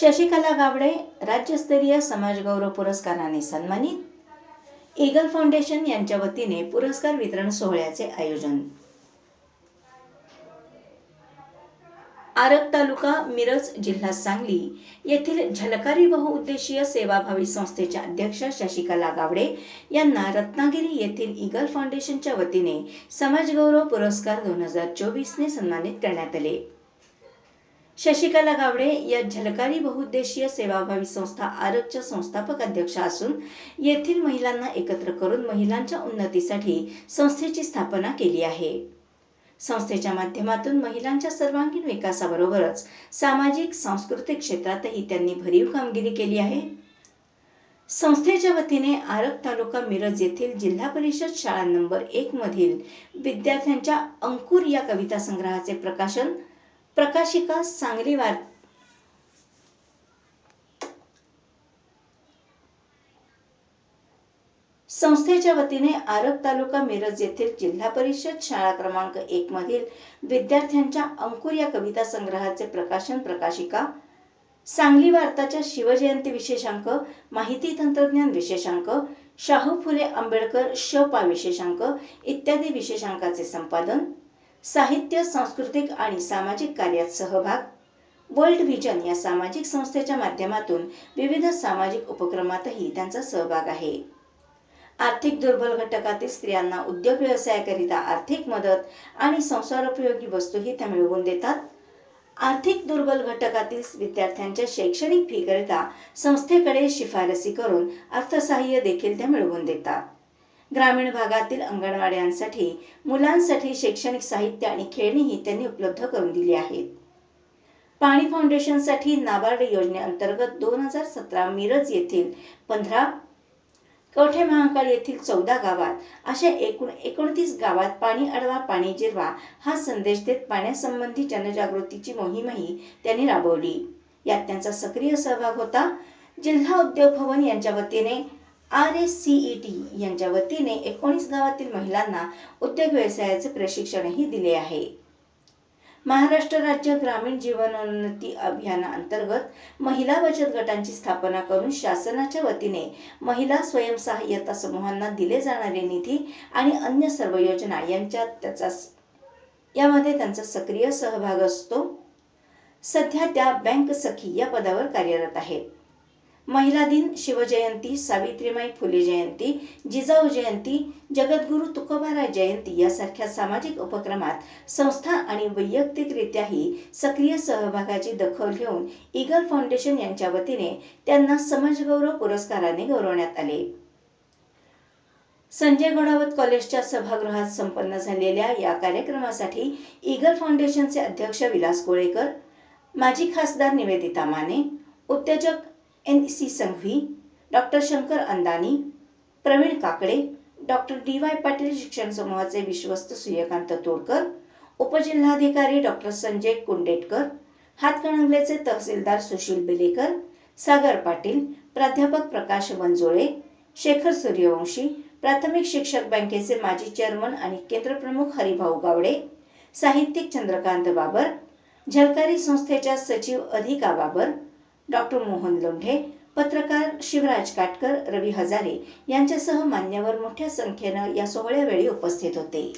शशिकला गावडे राज्यस्तरीय समाजगौरव पुरस्काराने सन्मानित. ईगल फाउंडेशन यांच्या वतीने पुरस्कार वितरण सोहळ्याचे आयोजन. आरग तालुका मिरज जिल्हा सांगली येथील झलकारी बहुउद्देशीय सेवाभावी संस्थेच्या अध्यक्ष शशिकला गावडे यांना रत्नागिरी येथील ईगल फाउंडेशनच्या वतीने समाजगौरव पुरस्कार दोन हजार चोवीसने सन्मानित करण्यात आले. शशिकला गावडे या झलकारी बहुउद्देशीय सेवाभावी संस्था आरगच्या संस्थापक अध्यक्ष असून येथील महिलांना एकत्र करून महिलांच्या उन्नतीसाठी संस्थेची स्थापना केली आहे. संस्थेच्या माध्यमातून महिलांच्या सर्वांगीण विकासाबरोबरच सामाजिक सांस्कृतिक क्षेत्रातही त्यांनी भरीव कामगिरी केली आहे. संस्थेच्या वतीने आरग तालुका मिरज येथील जिल्हा परिषद शाळा नंबर एक मधील विद्यार्थ्यांच्या अंकुर या कविता संग्रहाचे प्रकाशन प्रकाशिका सांगली वार संस्थेच्या वतीने आरग तालुका मिरज येथील जिल्हा परिषद शाळा क्रमांक एक मधील विद्यार्थ्यांच्या अंकुर या कविता संग्रहाचे प्रकाशन प्रकाशिका सांगली वार्ताच्या शिवजयंती विशेषांक माहिती तंत्रज्ञान विशेषांक शाहू फुले आंबेडकर शपा विशेषांक इत्यादी विशेषांकाचे संपादन साहित्य सांस्कृतिक आणि सामाजिक कार्यात सहभाग. वर्ल्ड व्हिजन या सामाजिक संस्थेच्या माध्यमातून विविध सामाजिक उपक्रमातही त्यांचा सहभाग आहे. आर्थिक दुर्बल घटकातील स्त्रियांना उद्योग व्यवसायाकरिता आर्थिक मदत आणि संसारोपयोगी वस्तूही त्या मिळवून देतात. आर्थिक दुर्बल घटकातील विद्यार्थ्यांच्या शैक्षणिक फीकरिता संस्थेकडे शिफारसी करून अर्थसहाय्य देखील त्या मिळवून देतात. ग्रामीण भागातील अंगणवाड्यांसाठी मुलांसाठी शैक्षणिक साहित्य आणि खेळणीही त्यांनी उपलब्ध करून दिली आहेत. पाणी फाउंडेशनसाठी नाबार्ड योजनेअंतर्गत दोन हजार सतरा मिरज येथील पंधरा कवठे महाकाळ येथील चौदा गावात अशा एकूण एकोणतीस गावात पाणी अडवा पाणी जिरवा हा संदेश देत पाण्यासंबंधी जनजागृतीची मोहीमही त्यांनी राबवली. यात त्यांचा सक्रिय सहभाग होता. जिल्हा उद्योग भवन यांच्या वतीने आर एस ई टी यांच्या वतीने एकोणीस गावातील महिलांना उद्योग व्यवसायाचे प्रशिक्षणही दिले आहे. महाराष्ट्र राज्य ग्रामीण जीवनोन्नती अभियानाअंतर्गत महिला बचत गटांची स्थापना करून शासनाच्या वतीने महिला स्वयंसहाय्यता समूहांना दिले जाणारे निधी आणि अन्य सर्व योजना यांच्यात त्याचा यामध्ये त्यांचा सक्रिय सहभाग असतो. सध्या त्या बँक सखी या पदावर कार्यरत आहेत. महिला दिन शिवजयंती सावित्रीमाई फुले जयंती जिजाऊ जयंती जगद्गुरू तुकोबाराय जयंती यासारख्या सामाजिक उपक्रमात संस्था आणि वैयक्तिकरित्याही सक्रिय सहभागाची दखल घेऊन ईगल फाउंडेशन यांच्या वतीने त्यांना समाजगौरव पुरस्काराने गौरवण्यात आले. संजय घोडावत कॉलेजच्या सभागृहात संपन्न झालेल्या या कार्यक्रमासाठी ईगल फाउंडेशनचे अध्यक्ष विलास कोळेकर माजी खासदार निवेदिता माने उद्योजक N C Sanghavi doctor Shankar Andani Pravin Kakade doctor D Y Patil शिक्षण समूहाचे विश्वस्त सूर्यकांत तोडकर उपजिल्हाधिकारी डॉक्टर संजय कुंडेटकर हातकणंगलेचे तहसीलदार सुशील बेलेकर सागर पाटील प्राध्यापक प्रकाश वंजोळे शेखर सूर्यवंशी प्राथमिक शिक्षक बँकेचे माजी चेअरमन आणि केंद्रप्रमुख हरिभाऊ गावडे साहित्यिक चंद्रकांत बाबर झलकारी संस्थेच्या सचिव अधिका बाबर डॉक्टर मोहन लोंढे पत्रकार शिवराज काटकर रवी हजारे यांच्यासह मान्यवर मोठ्या संख्येनं या सोहळ्यावेळी उपस्थित होते.